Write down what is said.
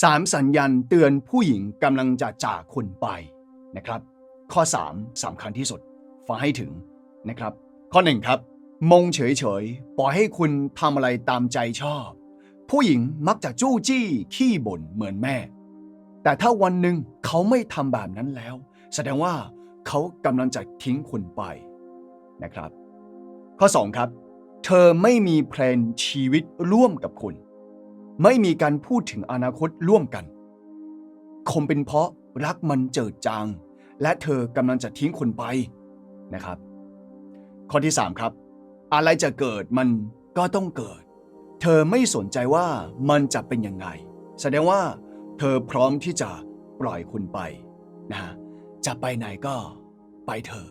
สามสัญญาณเตือนผู้หญิงกำลังจะจากคุณไปนะครับ ข้อ 3สำคัญที่สุดฟังให้ถึงนะครับ ข้อ1ครับมงเฉยๆ ปล่อยให้คุณทำอะไรตามใจชอบ ผู้หญิงมักจะจู้จี้ขี้บ่นเหมือนแม่ แต่ถ้าวันหนึ่งเขาไม่ทำแบบนั้นแล้ว แสดงว่าเขากำลังจะทิ้งคุณไปนะครับ ข้อ 2 ครับ เธอไม่มีแพลนชีวิตร่วมกับคุณ ไม่มีการพูดถึงอนาคตร่วมกัน คงเป็นเพราะรักมันเจิดจาง และเธอกำลังจะทิ้งคุณไปนะครับ ข้อที่ 3 ครับ อะไรจะเกิดมันก็ต้องเกิด เธอไม่สนใจว่ามันจะเป็นยังไง แสดงว่า เธอพร้อมที่จะปล่อยคุณไปนะฮะจะไปไหนก็ไปเถอะ